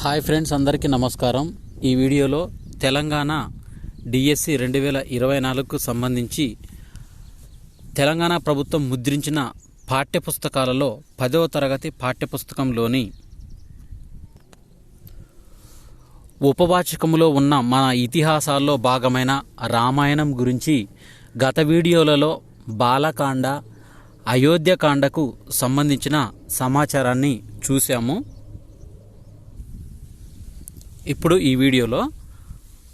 Hi friends అందరికీ నమస్కారం. ఈ వీడియోలో తెలంగాణ డిఎస్సి రెండు వేల ఇరవై నాలుగుకు సంబంధించి తెలంగాణ ప్రభుత్వం ముద్రించిన పాఠ్యపుస్తకాలలో పదవ తరగతి పాఠ్యపుస్తకంలోని ఉపవాచకములో ఉన్న మన ఇతిహాసాల్లో భాగమైన రామాయణం గురించి గత వీడియోలలో బాలకాండ అయోధ్యకాండకు సంబంధించిన సమాచారాన్ని చూశాము. ఇప్పుడు ఈ వీడియోలో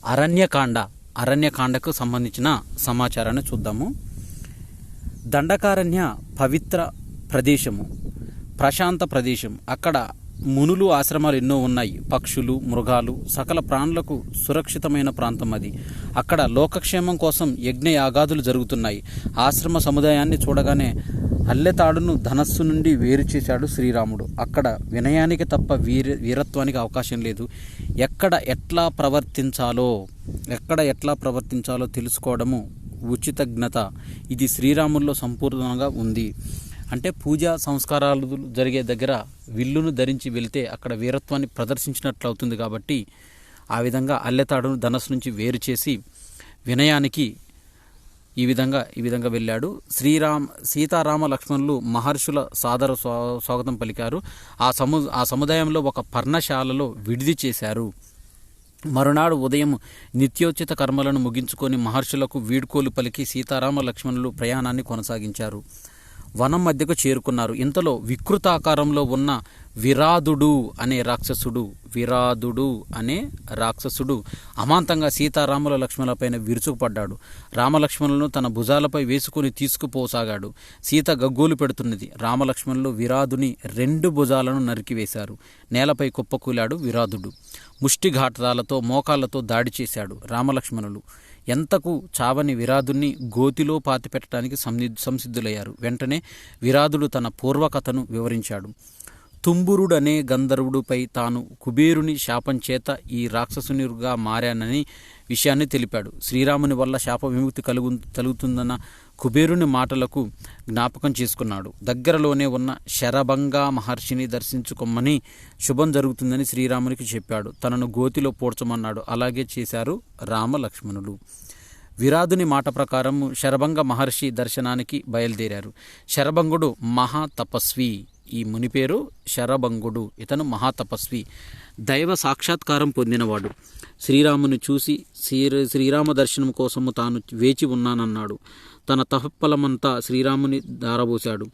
అరణ్యకాండ అరణ్యకాండకు సంబంధించిన సమాచారాన్ని చూద్దాము. దండకారణ్య పవిత్ర ప్రదేశము ప్రశాంత ప్రదేశం అక్కడ మునులు ఆశ్రమాలు ఎన్నో ఉన్నాయి. పక్షులు మృగాలు సకల ప్రాణులకు సురక్షితమైన ప్రాంతం అది. అక్కడ లోకక్షేమం కోసం యజ్ఞ యాగాదులు జరుగుతున్నాయి. ఆశ్రమ సముదాయాన్ని చూడగానే అల్లెతాడును ధనస్సు నుండి వేరు చేశాడు శ్రీరాముడు. అక్కడ వినయానికి తప్ప వీర వీరత్వానికి అవకాశం లేదు. ఎక్కడ ఎట్లా ప్రవర్తించాలో ఎక్కడ ఎట్లా ప్రవర్తించాలో తెలుసుకోవడము ఉచితజ్ఞత ఇది శ్రీరాముల్లో సంపూర్ణంగా ఉంది. అంటే పూజా సంస్కారాలు జరిగే దగ్గర విల్లును ధరించి వెళ్తే అక్కడ వీరత్వాన్ని ప్రదర్శించినట్లు అవుతుంది కాబట్టి ఆ విధంగా అల్లెతాడును ధనస్సు నుంచి వేరు చేసి వినయానికి ఈ విధంగా ఈ విధంగా వెళ్ళాడు. శ్రీరామ్ సీతారామ లక్ష్మణులు మహర్షుల సాదర స్వా- స్వాగతం పలికారు. ఆ సము ఆ సముదాయంలో ఒక పర్ణశాలలో విడిది చేశారు. మరునాడు ఉదయం నిత్యోచిత కర్మలను ముగించుకొని మహర్షులకు వీడ్కోలు పలికి సీతారామ లక్ష్మణులు ప్రయాణాన్ని కొనసాగించారు. వనం మధ్యకు చేరుకున్నారు. ఇంతలో వికృతాకారంలో ఉన్న విరాధుడు అనే రాక్షసుడు విరాధుడు అనే రాక్షసుడు అమాంతంగా సీతారాముల లక్ష్మణులపైన విరుచుకుపడ్డాడు. రామలక్ష్మణులను తన భుజాలపై వేసుకుని తీసుకుపోసాగాడు. సీత గగ్గోలు పెడుతున్నది. రామలక్ష్మణులు విరాధుని రెండు భుజాలను నరికివేశారు. నేలపై కుప్పకూలాడు విరాధుడు ముష్టిఘాటాలతో మోకాళ్ళతో దాడి చేశాడు రామలక్ష్మణులు. ఎంతకు చావని విరాదుని గోతిలో పాతిపెట్టడానికి సంసి సంసిద్ధులయ్యారు. వెంటనే విరాదుడు తన పూర్వకథను వివరించాడు. తుంబురుడనే గంధర్వుడిపై తాను కుబేరుని శాపం చేత ఈ రాక్షసునిగా మారానని విషయాన్ని తెలిపాడు. శ్రీరాముని వల్ల శాప విముక్తి కలుగు కలుగుతుందన్న కుబేరుని మాటలకు జ్ఞాపకం చేసుకున్నాడు. దగ్గరలోనే ఉన్న శరభంగా మహర్షిని దర్శించుకోమని శుభం జరుగుతుందని శ్రీరామునికి చెప్పాడు. తనను గోతిలో పోడ్చమన్నాడు. అలాగే చేశారు రామలక్ష్మణులు. విరాధుని మాట ప్రకారం శరభంగ మహర్షి దర్శనానికి బయలుదేరారు. శరభంగుడు మహాతపస్వి. ఈ ముని పేరు శరభంగుడు. ఇతను మహాతపస్వి. దైవ సాక్షాత్కారం పొందినవాడు. శ్రీరాముని చూసి శ్రీ శ్రీరామ దర్శనం కోసము తాను వేచి ఉన్నానన్నాడు. తన తహప్పలమంతా శ్రీరాముని దారబోశాడు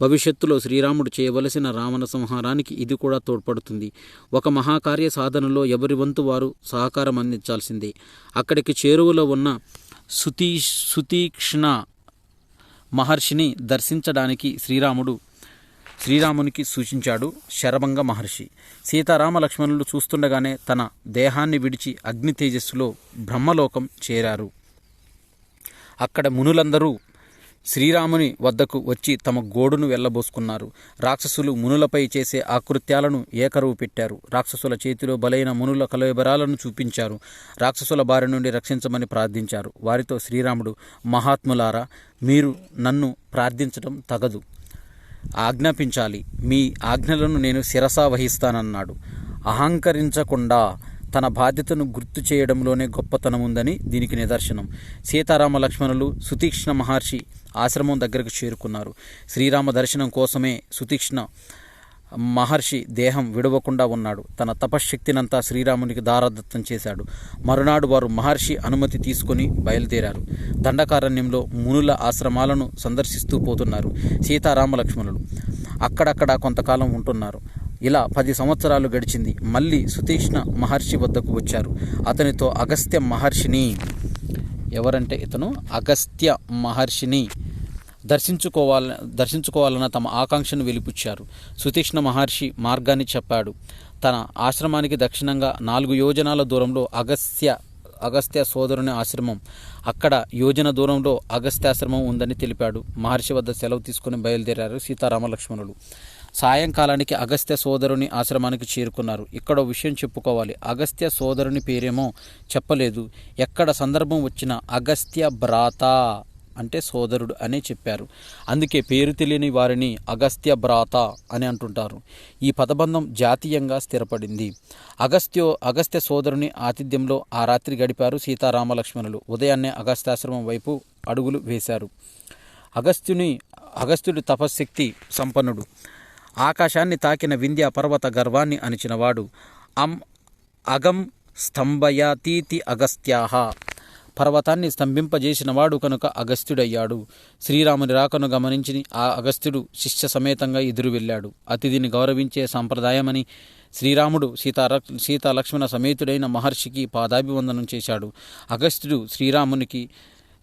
భవిష్యత్తులో శ్రీరాముడు చేయవలసిన రావణ సంహారానికి ఇది కూడా తోడ్పడుతుంది. ఒక మహాకార్య సాధనలో ఎవరి వంతు వారు సహకారం అందించాల్సిందే. అక్కడికి చేరువలో ఉన్న సుతీ సుతీక్ష్ణ మహర్షిని దర్శించడానికి శ్రీరాముడు శ్రీరామునికి సూచించాడు శరభంగ మహర్షి. సీతారామ లక్ష్మణులు చూస్తుండగానే తన దేహాన్ని విడిచి అగ్ని తేజస్సులో బ్రహ్మలోకం చేరారు. అక్కడ మునులందరూ శ్రీరాముని వద్దకు వచ్చి తమ గోడును వెళ్ళబోసుకున్నారు. రాక్షసులు మునులపై చేసే ఆకృత్యాలను ఏకరువు పెట్టారు. రాక్షసుల చేతిలో బలైన మునుల కలయబరాలను చూపించారు. రాక్షసుల బారి నుండి రక్షించమని ప్రార్థించారు. వారితో శ్రీరాముడు మహాత్ములారా మీరు నన్ను ప్రార్థించడం తగదు. ఆజ్ఞాపించాలి. మీ ఆజ్ఞలను నేను శిరసా వహిస్తానన్నాడు. అహంకరించకుండా తన బాధ్యతను గుర్తు చేయడంలోనే గొప్పతనం ఉందని దీనికి నిదర్శనం. సీతారామ లక్ష్మణులు సుతీక్ష్ణ మహర్షి ఆశ్రమం దగ్గరకు చేరుకున్నారు. శ్రీరామ దర్శనం కోసమే సుతీక్ష్ణ మహర్షి దేహం విడవకుండా ఉన్నాడు. తన తపశ్శక్తినంతా శ్రీరామునికి దారదత్తం చేశాడు. మరునాడు వారు మహర్షి అనుమతి తీసుకుని బయలుదేరారు. దండకారణ్యంలో మునుల ఆశ్రమాలను సందర్శిస్తూ పోతున్నారు సీతారామ లక్ష్మణులు. అక్కడక్కడ కొంతకాలం ఉంటున్నారు. ఇలా పది సంవత్సరాలు గడిచింది. మళ్ళీ సుతీష్ణ మహర్షి వద్దకు వచ్చారు. అతనితో అగస్త్య మహర్షిని ఎవరంటే ఇతను? అగస్త్య మహర్షిని దర్శించుకోవాల దర్శించుకోవాలన్న తమ ఆకాంక్షను వెలిపుచ్చారు. సుతీష్ణ మహర్షి మార్గాన్ని చెప్పాడు. తన ఆశ్రమానికి దక్షిణంగా నాలుగు యోజనాల దూరంలో అగస్త్య అగస్త్య సోదరుని ఆశ్రమం. అక్కడ యోజన దూరంలో అగస్త్యాశ్రమం ఉందని తెలిపాడు. మహర్షి వద్ద సెలవు తీసుకుని బయలుదేరారు సీతారామ లక్ష్మణులు సాయంకాలానికి అగస్త్య సోదరుని ఆశ్రమానికి చేరుకున్నారు. ఇక్కడ విషయం చెప్పుకోవాలి. అగస్త్య సోదరుని పేరేమో చెప్పలేదు. ఎక్కడ సందర్భం వచ్చినా అగస్త్య భ్రాత అంటే సోదరుడు అనే చెప్పారు. అందుకే పేరు తెలియని వారిని అగస్త్య భ్రాత అని అంటుంటారు. ఈ పదబంధం జాతీయంగా స్థిరపడింది. అగస్త్యో అగస్త్య సోదరుని ఆతిథ్యంలో ఆ రాత్రి గడిపారు సీతారామలక్ష్మణులు. ఉదయాన్నే అగస్త్యాశ్రమం వైపు అడుగులు వేశారు. అగస్త్యుని అగస్త్యుడి తపశ్శక్తి సంపన్నుడు. ఆకాశాన్ని తాకిన వింధ్య పర్వత గర్వాన్ని అణిచినవాడు. అం అగం స్తంభయాతీతి అగస్త్యాహ. పర్వతాన్ని స్తంభింపజేసినవాడు కనుక అగస్త్యుడయ్యాడు. శ్రీరాముని రాకను గమనించి ఆ అగస్త్యుడు శిష్య సమేతంగా ఎదురు వెళ్ళాడు అతిథిని గౌరవించే సంప్రదాయమని శ్రీరాముడు సీతార సీతా లక్ష్మణ సమేతుడైన మహర్షికి పాదాభివందనం చేశాడు. అగస్త్యుడు శ్రీరామునికి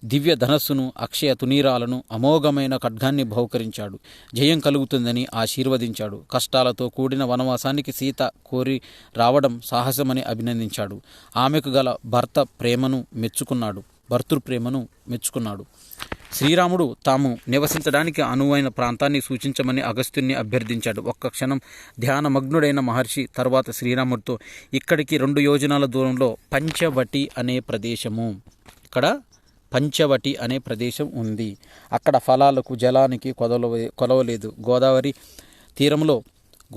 దివ్య ధనస్సును అక్షయ తునీరాలను అమోఘమైన ఖడ్గాన్ని బహుకరించాడు. జయం కలుగుతుందని ఆశీర్వదించాడు. కష్టాలతో కూడిన వనవాసానికి సీత కోరి రావడం సాహసమని అభినందించాడు. ఆమెకు గల భర్త ప్రేమను మెచ్చుకున్నాడు. భర్తృప్రేమను మెచ్చుకున్నాడు. శ్రీరాముడు తాము నివసించడానికి అనువైన ప్రాంతాన్ని సూచించమని అగస్త్యుని అభ్యర్థించాడు. ఒక్క క్షణం ధ్యానమగ్నుడైన మహర్షి తర్వాత శ్రీరాముడితో ఇక్కడికి రెండు యోజనాల దూరంలో పంచవటి అనే ప్రదేశము. ఇక్కడ పంచవటి అనే ప్రదేశం ఉంది. అక్కడ ఫలాలకు జలానికి కొదవ కొలవలేదు. గోదావరి తీరంలో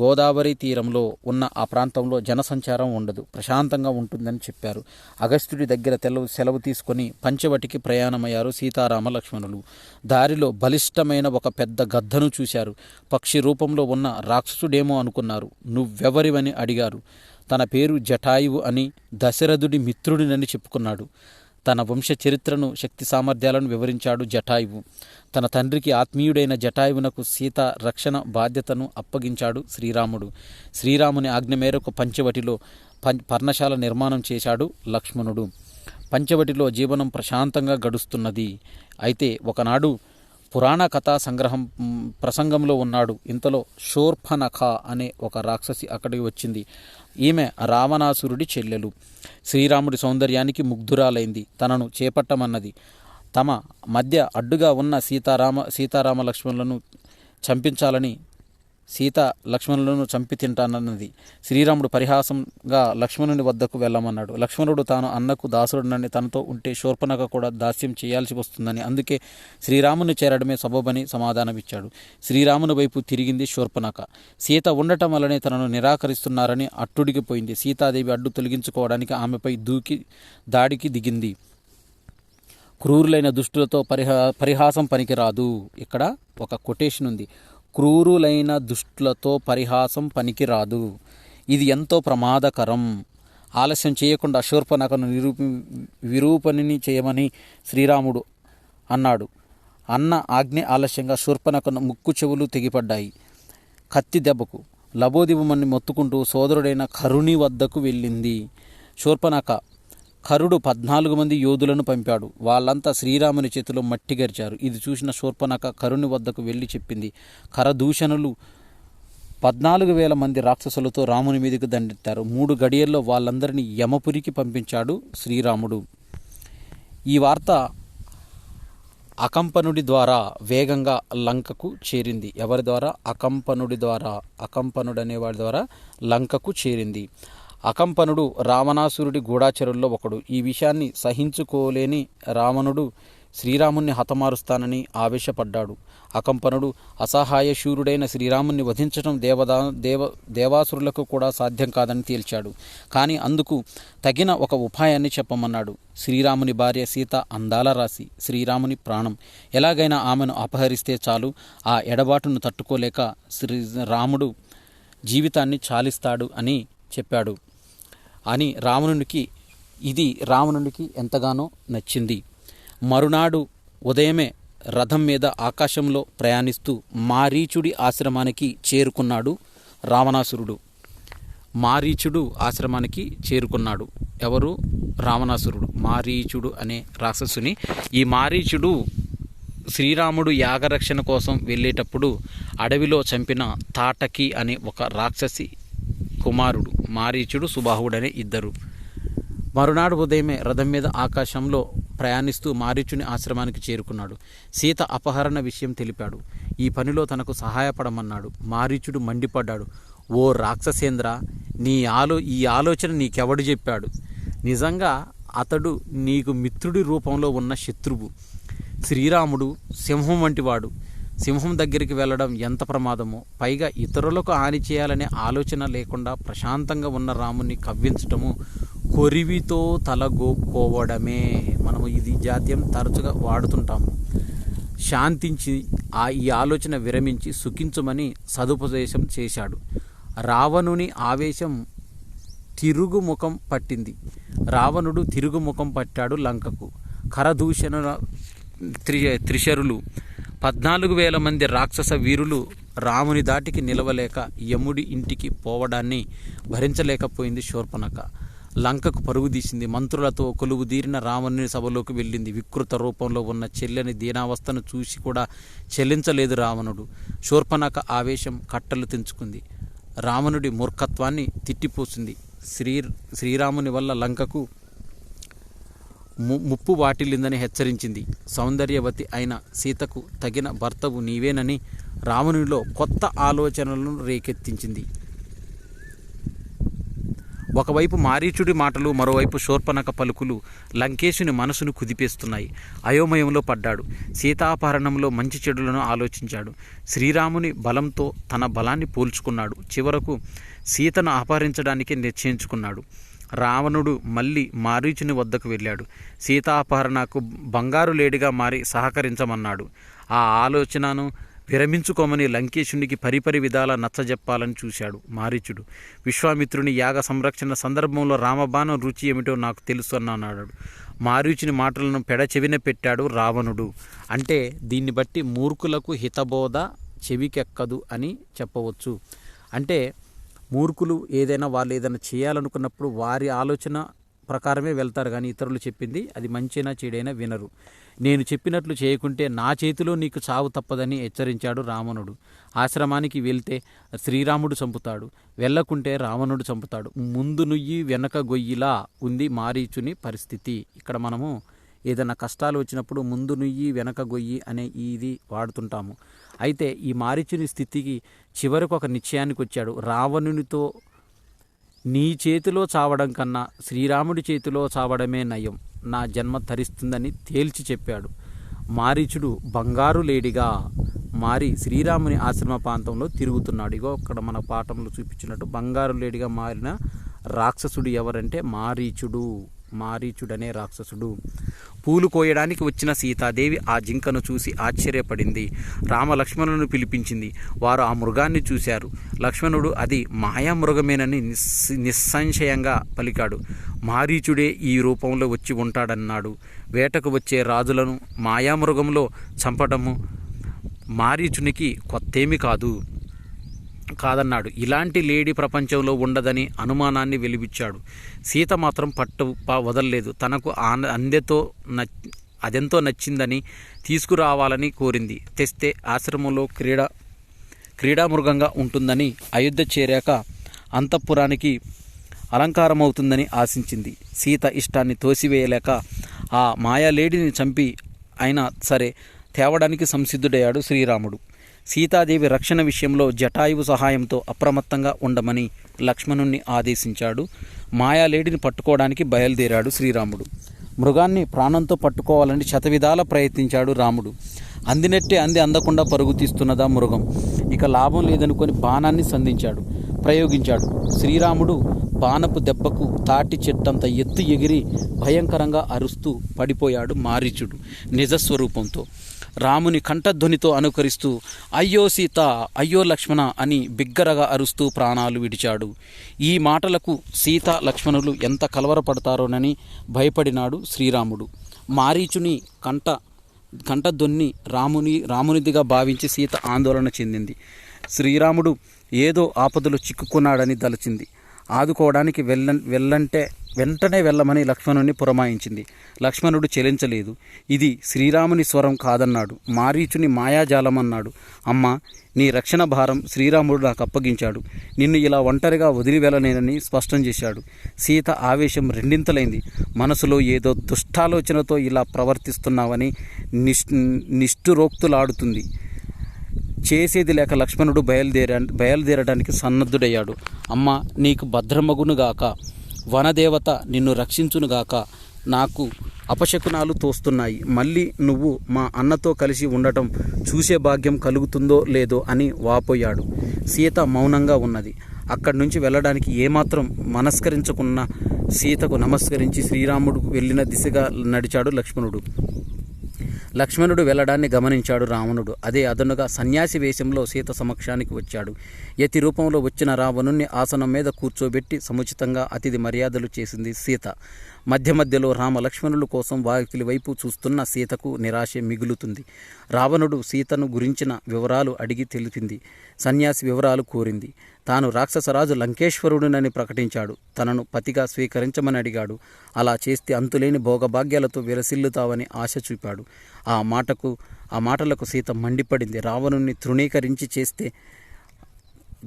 గోదావరి తీరంలో ఉన్న ఆ ప్రాంతంలో జనసంచారం ఉండదు. ప్రశాంతంగా ఉంటుందని చెప్పారు. అగస్త్యుడి దగ్గర తెలవు సెలవు తీసుకొని పంచవటికి ప్రయాణమయ్యారు సీతారామ లక్ష్మణులు దారిలో బలిష్టమైన ఒక పెద్ద గద్దను చూశారు. పక్షి రూపంలో ఉన్న రాక్షసుడేమో అనుకున్నారు. నువ్వెవరివని అడిగారు. తన పేరు జటాయువు అని దశరథుడి మిత్రుడినని చెప్పుకున్నాడు. తన వంశ చరిత్రను శక్తి సామర్థ్యాలను వివరించాడు జటాయువు. తన తండ్రికి ఆత్మీయుడైన జటాయువునకు సీత రక్షణ బాధ్యతను అప్పగించాడు శ్రీరాముడు. శ్రీరాముని ఆజ్ఞ మేరకు పంచవటిలో పం పర్ణశాల నిర్మాణం చేశాడు లక్ష్మణుడు. పంచవటిలో జీవనం ప్రశాంతంగా గడుస్తున్నది. అయితే ఒకనాడు పురాణ కథా సంగ్రహం ప్రసంగంలో ఉన్నాడు. ఇంతలో శూర్పనఖ అనే ఒక రాక్షసి అక్కడికి వచ్చింది. ఈమె రావణాసురుడి చెల్లెలు. శ్రీరాముడి సౌందర్యానికి ముగ్ధురాలైంది. తనను చేపట్టమన్నది. తమ మధ్య అడ్డుగా ఉన్న సీతారామ సీతారామ లక్ష్మణులను చంపించాలని సీత లక్ష్మణులను చంపి తింటానన్నది. శ్రీరాముడు పరిహాసంగా లక్ష్మణుని వద్దకు వెళ్ళమన్నాడు. లక్ష్మణుడు తాను అన్నకు దాసుడునని తనతో ఉంటే శూర్పణక కూడా దాస్యం చేయాల్సి వస్తుందని. అందుకే శ్రీరాముని చేరడమే సబబని సమాధానమిచ్చాడు. శ్రీరాముని వైపు తిరిగింది శూర్పణక. సీత ఉండటం వల్లనే తనను నిరాకరిస్తున్నారని అట్టుడిగిపోయింది సీతాదేవి అడ్డు తొలగించుకోవడానికి ఆమెపై దూకి దాడికి దిగింది. క్రూరులైన దుష్టులతో పరిహా పరిహాసం పనికిరాదు. ఇక్కడ ఒక కొటేషన్ ఉంది. క్రూరులైన దుష్టులతో పరిహాసం పనికిరాదు. ఇది ఎంతో ప్రమాదకరం. ఆలస్యం చేయకుండా శూర్పణకను నిరూపి విరూపణిని చేయమని శ్రీరాముడు అన్నాడు. అన్న ఆజ్ఞ ఆలస్యంగా శూర్పణకను ముక్కు చెవులు తెగిపడ్డాయి. కత్తి దెబ్బకు లబోదిబమని మొత్తుకుంటూ సోదరుడైన కరుణి వద్దకు వెళ్ళింది. శూర్పణక కరుడు పద్నాలుగు మంది యోధులను పంపాడు. వాళ్ళంతా శ్రీరాముని చేతిలో మట్టి గరిచారు. ఇది చూసిన శూర్పణక కరుని వద్దకు వెళ్ళి చెప్పింది కరదూషణులు పద్నాలుగు వేల మంది రాక్షసులతో రాముని మీదకు దండెత్తారు. మూడు గడియల్లో వాళ్ళందరినీ యమపురికి పంపించాడు శ్రీరాముడు. ఈ వార్త అకంపనుడి ద్వారా వేగంగా లంకకు చేరింది. ఎవరి ద్వారా? అకంపనుడి ద్వారా. అకంపనుడు అనేవాడి ద్వారా లంకకు చేరింది. అకంపనుడు రావణాసురుడి గూఢాచరుల్లో ఒకడు. ఈ విషయాన్ని సహించుకోలేని రావణుడు శ్రీరాముణ్ణి హతమారుస్తానని ఆవేశపడ్డాడు. అకంపనుడు అసహాయ శూరుడైన శ్రీరాముణ్ణి వధించడం దేవదా దేవ దేవాసురులకు కూడా సాధ్యం కాదని తేల్చాడు. కానీ అందుకు తగిన ఒక ఉపాయాన్ని చెప్పమన్నాడు. శ్రీరాముని భార్య సీత అందాల రాశి శ్రీరాముని ప్రాణం. ఎలాగైనా ఆమెను అపహరిస్తే చాలు. ఆ ఎడబాటును తట్టుకోలేక శ్రీ రాముడు జీవితాన్ని చాలిస్తాడు అని చెప్పాడు. అని రావణునికి ఇది రావణునికి ఎంతగానో నచ్చింది. మరునాడు ఉదయమే రథం మీద ఆకాశంలో ప్రయాణిస్తూ మారీచుడి ఆశ్రమానికి చేరుకున్నాడు రావణాసురుడు. మారీచుడు ఆశ్రమానికి చేరుకున్నాడు. ఎవరు? రావణాసురుడు. మారీచుడు అనే రాక్షసుని. ఈ మారీచుడు శ్రీరాముడు యాగరక్షణ కోసం వెళ్ళేటప్పుడు అడవిలో చంపిన తాటకి అనే ఒక రాక్షసి కుమారుడు. మారీచుడు సుబాహుడనే ఇద్దరు. మరునాడు ఉదయమే రథం మీద ఆకాశంలో ప్రయాణిస్తూ మారీచుని ఆశ్రమానికి చేరుకున్నాడు. సీత అపహరణ విషయం తెలిపాడు. ఈ పనిలో తనకు సహాయపడమన్నాడు. మారీచుడు మండిపడ్డాడు. ఓ రాక్షసేంద్ర నీ ఆలో ఈ ఆలోచన నీకెవడు చెప్పాడు? నిజంగా అతడు నీకు మిత్రుడి రూపంలో ఉన్న శత్రువు. శ్రీరాముడు సింహం వంటివాడు. సింహం దగ్గరికి వెళ్ళడం ఎంత ప్రమాదమో పైగా ఇతరులకు హాని చేయాలనే ఆలోచన లేకుండా ప్రశాంతంగా ఉన్న రాముని కవ్వించటము కొరివితో తలగోకోవడమే మనము ఇది జాత్యం తరచుగా వాడుతుంటాము. శాంతించి ఆ ఈ ఆలోచన విరమించి సుఖించమని సదుపదేశం చేశాడు. రావణుని ఆవేశం తిరుగుముఖం పట్టింది. రావణుడు తిరుగుముఖం పట్టాడు లంకకు. కరదూషణ త్రి త్రిశరులు పద్నాలుగు వేల మంది రాక్షస వీరులు రాముని దాటికి నిలవలేక యముడి ఇంటికి పోవడాన్ని భరించలేకపోయింది శూర్పణక. లంకకు పరుగు తీసింది మంత్రులతో కొలువు దీరిన రావణుని సభలోకి వెళ్ళింది. వికృత రూపంలో ఉన్న చెల్లెని దీనావస్థను చూసి కూడా చెల్లించలేదు రావణుడు. శూర్పణక ఆవేశం కట్టలు తెంచుకుంది. రావణుడి మూర్ఖత్వాన్ని తిట్టిపోసింది. శ్రీ శ్రీరాముని వల్ల లంకకు ముప్పు వాటిల్లిందని హెచ్చరించింది. సౌందర్యవతి అయిన సీతకు తగిన భర్తవు నీవేనని రావణునిలో కొత్త ఆలోచనలను రేకెత్తించింది. ఒకవైపు మారీచుడి మాటలు మరోవైపు శోర్పనక పలుకులు లంకేశుని మనసును కుదిపేస్తున్నాయి. అయోమయంలో పడ్డాడు. సీతాపహరణంలో మంచి చెడులను ఆలోచించాడు. శ్రీరాముని బలంతో తన బలాన్ని పోల్చుకున్నాడు. చివరకు సీతను అపహరించడానికి నిశ్చయించుకున్నాడు. రావణుడు మళ్ళీ మారీచుని వద్దకు వెళ్ళాడు. సీతాపహరణకు బంగారు లేడిగా మారి సహకరించమన్నాడు. ఆ ఆలోచనను విరమించుకోమని లంకేశునికి పరిపరి విధాల నచ్చజెప్పాలని చూశాడు మారీచుడు. విశ్వామిత్రుని యాగ సంరక్షణ సందర్భంలో రామబాణం రుచి ఏమిటో నాకు తెలుసు అన్నాడు. మారీచుని మాటలను పెడచెవిన పెట్టాడు రావణుడు. అంటే దీన్ని బట్టి మూర్ఖులకు హితబోధ చెవికెక్కదు అని చెప్పవచ్చు. అంటే మూర్ఖులు ఏదైనా వాళ్ళు ఏదైనా చేయాలనుకున్నప్పుడు వారి ఆలోచన ప్రకారమే వెళ్తారు. కానీ ఇతరులు చెప్పింది అది మంచైనా చెడైనా వినరు. నేను చెప్పినట్లు చేయకుంటే నా చేతిలో నీకు చావు తప్పదని హెచ్చరించాడు రావణుడు. ఆశ్రమానికి వెళ్తే శ్రీరాముడు చంపుతాడు. వెళ్ళకుంటే రావణుడు చంపుతాడు. ముందు నుయ్యి వెనక గొయ్యిలా ఉంది మారీచుని పరిస్థితి. ఇక్కడ మనము ఏదైనా కష్టాలు వచ్చినప్పుడు ముందు నుయ్యి వెనక గొయ్యి అనే ఇది వాడుతుంటాము. అయితే ఈ మారీచుని స్థితికి చివరకు ఒక నిశ్చయానికి వచ్చాడు రావణునితో నీ చేతిలో చావడం కన్నా శ్రీరాముడి చేతిలో చావడమే నయం. నా జన్మ తరిస్తుందని తేల్చి చెప్పాడు. మారీచుడు బంగారు లేడిగా మారి శ్రీరాముని ఆశ్రమ ప్రాంతంలో తిరుగుతున్నాడు. ఇగో అక్కడ మన పాఠంలో చూపించినట్టు బంగారు లేడిగా మారిన రాక్షసుడు ఎవరంటే మారీచుడు. మారీచుడనే రాక్షసుడు. పూలు కోయడానికి వచ్చిన సీతాదేవి ఆ జింకను చూసి ఆశ్చర్యపడింది. రామ లక్ష్మణులను పిలిపించింది. వారు ఆ మృగాన్ని చూశారు. లక్ష్మణుడు అది మాయా మృగమేనని నిస్ నిస్సంశయంగా పలికాడు. మారీచుడే ఈ రూపంలో వచ్చి ఉంటాడన్నాడు. వేటకు వచ్చే రాజులను మాయామృగంలో చంపడము మారీచునికి కొత్తేమి కాదు. కాదన్నాడు. ఇలాంటి లేడీ ప్రపంచంలో ఉండదని అనుమానాన్ని వెలిబిచ్చాడు సీత మాత్రం పట్టు వదలలేదు. తనకు అందెతో న అదెంతో నచ్చిందని తీసుకురావాలని కోరింది. తెస్తే ఆశ్రమంలో క్రీడా క్రీడామృగంగా ఉంటుందని అయోధ్య చేరాక అంతఃపురానికి అలంకారమవుతుందని ఆశించింది. సీత ఇష్టాన్ని తోసివేయలేక ఆ మాయాలేడిని చంపి అయినా సరే తేవడానికి సంసిద్ధుడయ్యాడు శ్రీరాముడు. సీతాదేవి రక్షణ విషయంలో జటాయువు సహాయంతో అప్రమత్తంగా ఉండమని లక్ష్మణుణ్ణి ఆదేశించాడు. మాయాలేడిని పట్టుకోవడానికి బయలుదేరాడు శ్రీరాముడు. మృగాన్ని ప్రాణంతో పట్టుకోవాలని శతవిధాల ప్రయత్నించాడు రాముడు. అందినట్టే అంది అందకుండా పరుగు తీస్తున్నదా మృగం. ఇక లాభం లేదనుకొని బాణాన్ని సంధించాడు ప్రయోగించాడు. శ్రీరాముడు బాణపు దెబ్బకు తాటి చెట్టంత ఎత్తు ఎగిరి భయంకరంగా అరుస్తూ పడిపోయాడు మారీచుడు నిజస్వరూపంతో. రాముని కంఠధ్వనితో అనుకరిస్తూ అయ్యో సీత అయ్యో లక్ష్మణ అని బిగ్గరగా అరుస్తూ ప్రాణాలు విడిచాడు. ఈ మాటలకు సీత లక్ష్మణులు ఎంత కలవరపడతారోనని భయపడినాడు శ్రీరాముడు. మారీచుని కంఠ కంఠధ్వని రాముని రామునిదిగా భావించి సీత ఆందోళన చెందింది. శ్రీరాముడు ఏదో ఆపదలో చిక్కుకున్నాడని తలచింది ఆదుకోవడానికి వెళ్ళ వెళ్ళంటే వెంటనే వెళ్ళమని లక్ష్మణుని పురమాయించింది. లక్ష్మణుడు చెలించలేదు. ఇది శ్రీరాముని స్వరం కాదన్నాడు. మారీచుని మాయాజాలమన్నాడు. అమ్మ నీ రక్షణ భారం శ్రీరాముడు నాకు అప్పగించాడు నిన్ను ఇలా ఒంటరిగా వదిలి వెళ్ళలేనని స్పష్టం చేశాడు. సీత ఆవేశం రెండింతలైంది. మనసులో ఏదో దుష్టాలోచనతో ఇలా ప్రవర్తిస్తున్నావని నిష్ నిష్ఠురోక్తులాడుతుంది. చేసేది లేక లక్ష్మణుడు బయలుదేరా బయలుదేరడానికి సన్నద్ధుడయ్యాడు. అమ్మ నీకు భద్రమగునుగాక. వనదేవత నిన్ను రక్షించునుగాక నాకు అపశకునాలు తోస్తున్నాయి. మళ్ళీ నువ్వు మా అన్నతో కలిసి ఉండటం చూసే భాగ్యం కలుగుతుందో లేదో అని వాపోయాడు. సీత మౌనంగా ఉన్నది. అక్కడి నుంచి వెళ్ళడానికి ఏమాత్రం మనస్కరించకున్న సీతకు నమస్కరించి శ్రీరాముడు వెళ్ళిన దిశగా నడిచాడు లక్ష్మణుడు. లక్ష్మణుడు వెళ్ళడాన్ని గమనించాడు రావణుడు. అదే అదనుగా సన్యాసి వేషంలో సీత సమక్షానికి వచ్చాడు. యతి రూపంలో వచ్చిన రావణుణ్ణి ఆసనం మీద కూర్చోబెట్టి సముచితంగా అతిథి మర్యాదలు చేసింది సీత. మధ్య మధ్యలో రామలక్ష్మణుల కోసం వాకిలి వైపు చూస్తున్న సీతకు నిరాశ మిగులుతుంది. రావణుడు సీతను గురించిన వివరాలు అడిగి తెలిపింది. సన్యాసి వివరాలు కోరింది. తాను రాక్షసరాజు లంకేశ్వరుడునని ప్రకటించాడు. తనను పతిగా స్వీకరించమని అడిగాడు. అలా చేస్తే అంతులేని భోగభాగ్యాలతో విరసిల్లుతావని ఆశ చూపాడు. ఆ మాటకు ఆ మాటలకు సీత మండిపడింది. రావణుణ్ణి తృణీకరించి చేస్తే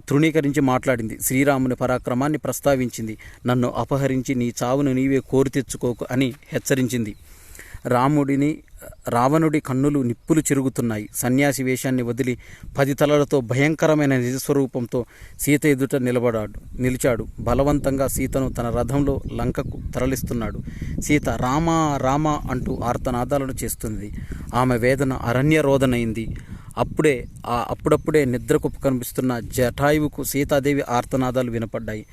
తృణీకరించి మాట్లాడింది. శ్రీరాముని పరాక్రమాన్ని ప్రస్తావించింది. నన్ను అపహరించి నీ చావును నీవే కోరి తెచ్చుకోకు అని హెచ్చరించింది. రాముడిని రావణుడి కన్నులు నిప్పులు చెరుగుతున్నాయి. సన్యాసి వేషాన్ని వదిలి పది తలలతో భయంకరమైన నిజస్వరూపంతో సీత ఎదుట నిలబడాడు నిలిచాడు. బలవంతంగా సీతను తన రథంలో లంకకు తరలిస్తున్నాడు. సీత రామా రామా అంటూ ఆర్తనాదాలను చేస్తుంది. ఆమె వేదన అరణ్య రోదనైంది అప్పుడే ఆ అప్పుడప్పుడే నిద్రకు కనిపిస్తున్న జటాయువుకు సీతాదేవి ఆర్తనాదాలు వినపడ్డాయి.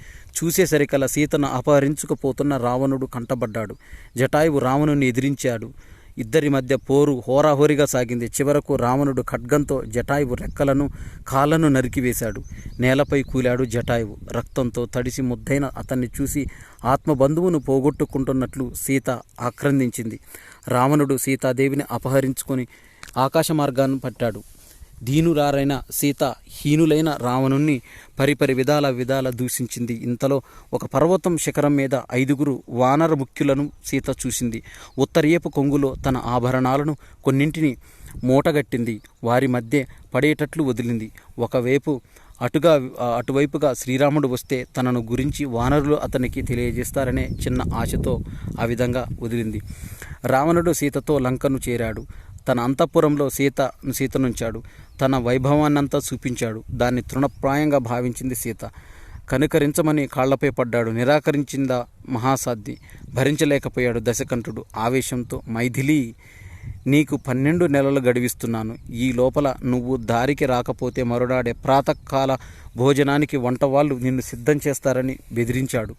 చూసేసరికల్లా సీతను అపహరించుకుపోతున్న రావణుడు కంటబడ్డాడు. జటాయువు రావణుని ఎదిరించాడు. ఇద్దరి మధ్య పోరు హోరాహోరిగా సాగింది. చివరకు రావణుడు ఖడ్గంతో జటాయువు రెక్కలను కాళ్ళను నరికివేశాడు. నేలపై కూలాడు జటాయువు. రక్తంతో తడిసి ముద్దైన అతన్ని చూసి ఆత్మబంధువును పోగొట్టుకుంటున్నట్లు సీత ఆక్రందించింది. రావణుడు సీతాదేవిని అపహరించుకొని ఆకాశ మార్గాన్ని పట్టాడు. దీనురారైన సీత హీనులైన రావణుణ్ణి పరిపరి విధాల విధాల దూషించింది. ఇంతలో ఒక పర్వతం శిఖరం మీద ఐదుగురు వానర ముఖ్యులను సీత చూసింది. ఉత్తరీయపు కొంగులో తన ఆభరణాలను కొన్నింటిని మూటగట్టింది. వారి మధ్య పడేటట్లు వదిలింది. ఒకవైపు అటుగా అటువైపుగా శ్రీరాముడు వస్తే తనను గురించి వానరులు అతనికి తెలియజేస్తారనే చిన్న ఆశతో ఆ విధంగా వదిలింది. రావణుడు సీతతో లంకను చేరాడు. తన అంతఃపురంలో సీత సీతనుంచాడు. తన వైభవాన్నంతా చూపించాడు. దాన్ని తృణప్రాయంగా భావించింది సీత. కనుకరించమని కాళ్ళపై పడ్డాడు. నిరాకరించిందా మహాసాధ్వి. భరించలేకపోయాడు దశకంఠుడు. ఆవేశంతో మైథిలి నీకు పన్నెండు నెలలు గడివిస్తున్నాను. ఈ లోపల నువ్వు దారికి రాకపోతే మరునాడే ప్రాతకాల భోజనానికి వంట వాళ్ళు నిన్ను సిద్ధం చేస్తారని బెదిరించాడు.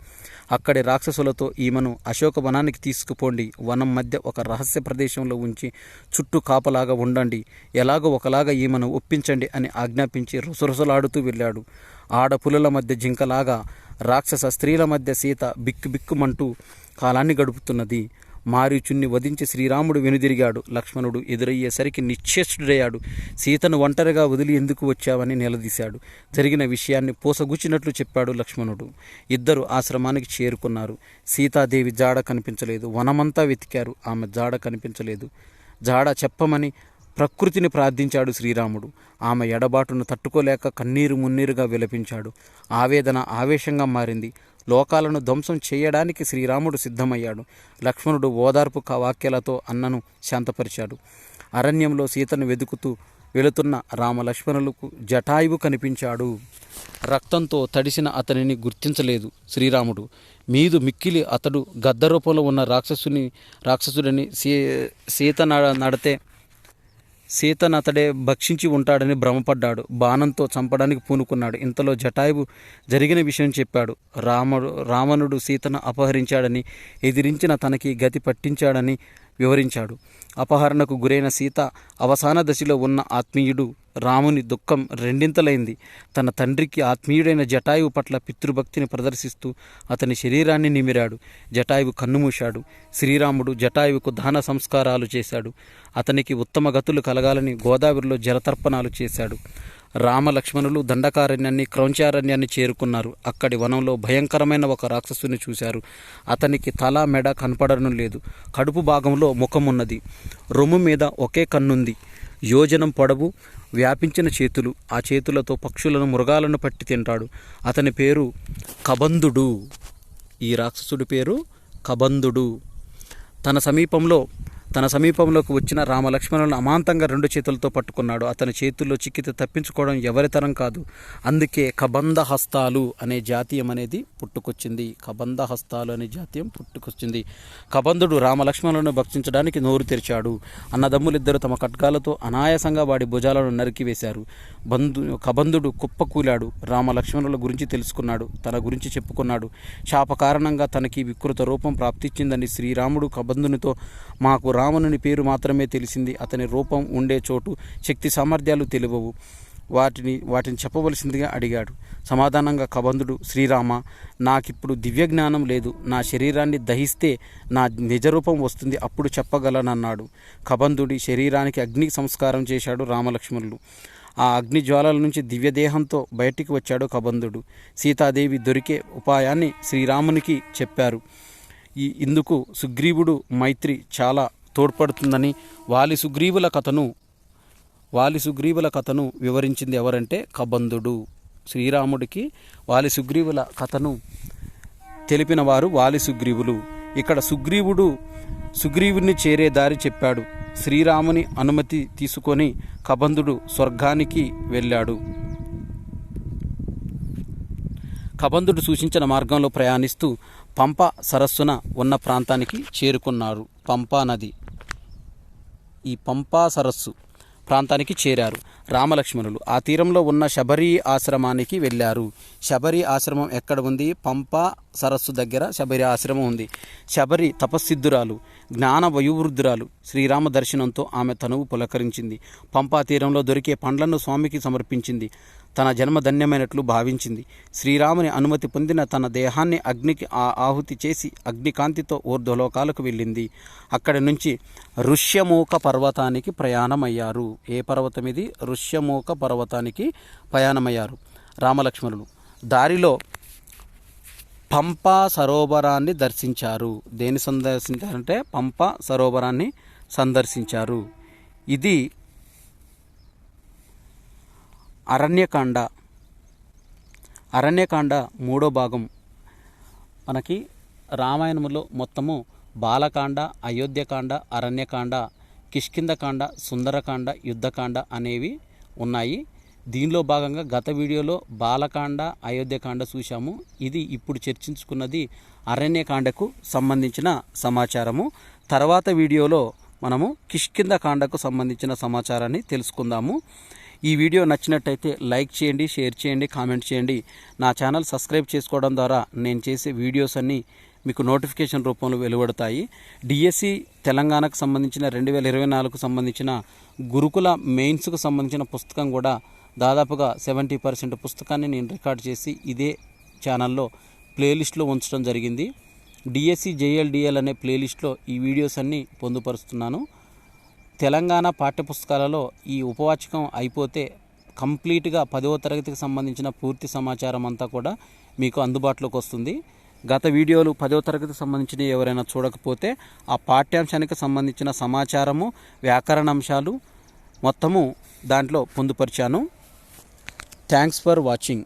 అక్కడి రాక్షసులతో ఈమెను అశోక వనానికి తీసుకుపోండి. వనం మధ్య ఒక రహస్య ప్రదేశంలో ఉంచి చుట్టూ కాపలాగా ఉండండి. ఎలాగో ఒకలాగా ఈమెను ఒప్పించండి అని ఆజ్ఞాపించి రుసరుసలాడుతూ వెళ్ళాడు. ఆడపులుల మధ్య జింకలాగా రాక్షస స్త్రీల మధ్య సీత బిక్కు బిక్కుమంటూ కాలాన్ని గడుపుతున్నది. మారీచుణ్ణి వధించి శ్రీరాముడు వెనుదిరిగాడు. లక్ష్మణుడు ఎదురయ్యేసరికి నిశ్చేష్టుడయ్యాడు. సీతను ఒంటరిగా వదిలి ఎందుకు వచ్చావని నిలదీశాడు. జరిగిన విషయాన్ని పూసగుచ్చినట్లు చెప్పాడు లక్ష్మణుడు. ఇద్దరు ఆశ్రమానికి చేరుకున్నారు. సీతాదేవి జాడ కనిపించలేదు. వనమంతా వెతికారు. ఆమె జాడ కనిపించలేదు. జాడ చెప్పమని ప్రకృతిని ప్రార్థించాడు శ్రీరాముడు. ఆమె ఎడబాటును తట్టుకోలేక కన్నీరు మున్నీరుగా విలపించాడు. ఆవేదన ఆవేశంగా మారింది. లోకాలను ధ్వంసం చేయడానికి శ్రీరాముడు సిద్ధమయ్యాడు. లక్ష్మణుడు ఓదార్పు వాక్యాలతో అన్నను శాంతపరిచాడు. అరణ్యంలో సీతను వెతుకుతూ వెళుతున్న రామలక్ష్మణులకు జటాయువు కనిపించాడు. రక్తంతో తడిసిన అతనిని గుర్తించలేదు శ్రీరాముడు. మీదు మిక్కిలి అతడు గద్ద రూపంలో ఉన్న రాక్షసుని రాక్షసుడిని సీ సీత నడ- నడితే సీతను అతడే భక్షించి ఉంటాడని భ్రమపడ్డాడు. బాణంతో చంపడానికి పూనుకున్నాడు. ఇంతలో జటాయువు జరిగిన విషయం చెప్పాడు. రాముడు రావణుడు సీతను అపహరించాడని ఎదిరించిన తనకి గతి పట్టించాడని వివరించాడు. అపహరణకు గురైన సీత అవసాన దశలో ఉన్న ఆత్మీయుడు రాముని దుఃఖం రెండింతలైంది. తన తండ్రికి ఆత్మీయుడైన జటాయువు పట్ల పితృభక్తిని ప్రదర్శిస్తూ అతని శరీరాన్ని నిమిరాడు. జటాయువు కన్నుమూశాడు. శ్రీరాముడు జటాయువుకు దాన సంస్కారాలు చేశాడు. అతనికి ఉత్తమ గతులు కలగాలని గోదావరిలో జలతర్పణాలు చేశాడు. రామలక్ష్మణులు దండకారణ్యాన్ని క్రౌంచారణ్యాన్ని చేరుకున్నారు. అక్కడి వనంలో భయంకరమైన ఒక రాక్షసుని చూశారు. అతనికి తల మెడ కనపడడం లేదు. కడుపు భాగంలో ముఖం ఉన్నది రొమ్ము మీద ఒకే కన్నుంది. యోజనం పొడవు వ్యాపించిన చేతులు. ఆ చేతులతో పక్షులను మృగాలను పట్టి తింటాడు. అతని పేరు కబంధుడు. ఈ రాక్షసుడి పేరు కబంధుడు. తన సమీపంలో తన సమీపంలోకి వచ్చిన రామలక్ష్మణులను అమాంతంగా రెండు చేతులతో పట్టుకున్నాడు. అతని చేతుల్లో చిక్కితే తప్పించుకోవడం ఎవరితరం కాదు. అందుకే కబంధ హస్తాలు అనే జాతీయం అనేది పుట్టుకొచ్చింది. కబంధ హస్తాలు అనే జాతీయం పుట్టుకొచ్చింది. కబంధుడు రామలక్ష్మణులను భక్షించడానికి నోరు తెరిచాడు. అన్నదమ్ములిద్దరు తమ ఖడ్గాలతో అనాయాసంగా వాడి భుజాలను నరికివేశారు బంధు కబంధుడు కుప్పకూలాడు. రామలక్ష్మణుల గురించి తెలుసుకున్నాడు. తన గురించి చెప్పుకున్నాడు. శాప కారణంగా తనకి వికృత రూపం ప్రాప్తించిందని శ్రీరాముడు కబంధునితో మాకు రావణుని పేరు మాత్రమే తెలిసింది. అతని రూపం ఉండే చోటు శక్తి సామర్థ్యాలు తెలియవు వాటిని వాటిని చెప్పవలసిందిగా అడిగాడు. సమాధానంగా కబంధుడు శ్రీరామ నాకిప్పుడు దివ్య జ్ఞానం లేదు. నా శరీరాన్ని దహిస్తే నా నిజరూపం వస్తుంది. అప్పుడు చెప్పగలనన్నాడు. కబంధుడి శరీరానికి అగ్ని సంస్కారం చేశాడు రామలక్ష్మణులు. ఆ అగ్ని జ్వాలల నుంచి దివ్యదేహంతో బయటికి వచ్చాడు కబంధుడు. సీతాదేవి దొరికే ఉపాయాన్ని శ్రీరామునికి చెప్పారు. ఈ ఇందుకు సుగ్రీవుడు మైత్రి చాలా తోడ్పడుతుందని వాలి సుగ్రీవుల కథను వాలి సుగ్రీవుల కథను వివరించింది ఎవరంటే కబంధుడు. శ్రీరాముడికి వాలి సుగ్రీవుల కథను తెలిపిన వారు వాలి సుగ్రీవులు ఇక్కడ సుగ్రీవుడు సుగ్రీవుని చేరే దారి చెప్పాడు. శ్రీరాముని అనుమతి తీసుకొని కబంధుడు స్వర్గానికి వెళ్ళాడు. కబంధుడు సూచించిన మార్గంలో ప్రయాణిస్తూ పంప సరస్సున ఉన్న ప్రాంతానికి చేరుకున్నారు. పంపా నది. ఈ పంపా సరస్సు ప్రాంతానికి చేరారు. రామలక్ష్మణులు ఆ తీరంలో ఉన్న శబరి ఆశ్రమానికి వెళ్ళారు. శబరి ఆశ్రమం ఎక్కడ ఉంది? పంపా సరస్సు దగ్గర శబరి ఆశ్రమం ఉంది. శబరి తపస్సిద్ధురాలు జ్ఞాన వయోవృద్ధురాలు శ్రీరామ దర్శనంతో ఆమె తనువు పులకరించింది. పంపా తీరంలో దొరికే పండ్లను స్వామికి సమర్పించింది. తన జన్మధన్యమైనట్లు భావించింది. శ్రీరాముని అనుమతి పొందిన తన దేహాన్ని అగ్నికి ఆ ఆహుతి చేసి అగ్నికాంతితో ఊర్ధ్వలోకాలకు వెళ్ళింది. అక్కడి నుంచి ఋష్యమూక పర్వతానికి ప్రయాణమయ్యారు. ఏ పర్వతం ఇది? ఋష్యమూక పర్వతానికి ప్రయాణమయ్యారు. రామలక్ష్మణులు దారిలో పంపా సరోవరాన్ని దర్శించారు. దేని సందర్శించారంటే పంపా సరోవరాన్ని సందర్శించారు. ఇది అరణ్యకాండ. అరణ్యకాండ మూడో భాగం. మనకి రామాయణంలో మొత్తము బాలకాండ అయోధ్యకాండ అరణ్యకాండ కిష్కిందకాండ సుందరకాండ యుద్ధకాండ అనేవి ఉన్నాయి. దీనిలో భాగంగా గత వీడియోలో బాలకాండ అయోధ్యకాండ చూశాము. ఇది ఇప్పుడు చర్చించుకున్నది అరణ్యకాండకు సంబంధించిన సమాచారము. తర్వాత వీడియోలో మనము కిష్కిందకాండకు సంబంధించిన సమాచారాన్ని తెలుసుకుందాము. ఈ వీడియో నచ్చినట్టయితే లైక్ చేయండి షేర్ చేయండి కామెంట్ చేయండి. నా ఛానల్ సబ్స్క్రైబ్ చేసుకోవడం ద్వారా నేను చేసే వీడియోస్ అన్నీ మీకు నోటిఫికేషన్ రూపంలో వెలువడతాయి. డిఎస్సి తెలంగాణకు సంబంధించిన రెండు వేల ఇరవై నాలుగుకు సంబంధించిన గురుకుల మెయిన్స్కు సంబంధించిన పుస్తకం కూడా దాదాపుగా సెవెంటీ పర్సెంట్ పుస్తకాన్ని నేను రికార్డ్ చేసి ఇదే ఛానల్లో ప్లేలిస్ట్లో ఉంచడం జరిగింది. డిఎస్సి జేఎల్డిఎల్ అనే ప్లేలిస్ట్లో ఈ వీడియోస్ అన్నీ పొందుపరుస్తున్నాను. తెలంగాణ పాఠ్యపుస్తకాలలో ఈ ఉపవాచకం అయిపోతే కంప్లీట్గా పదవ తరగతికి సంబంధించిన పూర్తి సమాచారం అంతా కూడా మీకు అందుబాటులోకి వస్తుంది. గత వీడియోలు పదవ తరగతికి సంబంధించిన ఎవరైనా చూడకపోతే ఆ పాఠ్యాంశానికి సంబంధించిన సమాచారము వ్యాకరణ అంశాలు మొత్తము దాంట్లో పొందుపరిచాను. Thanks for watching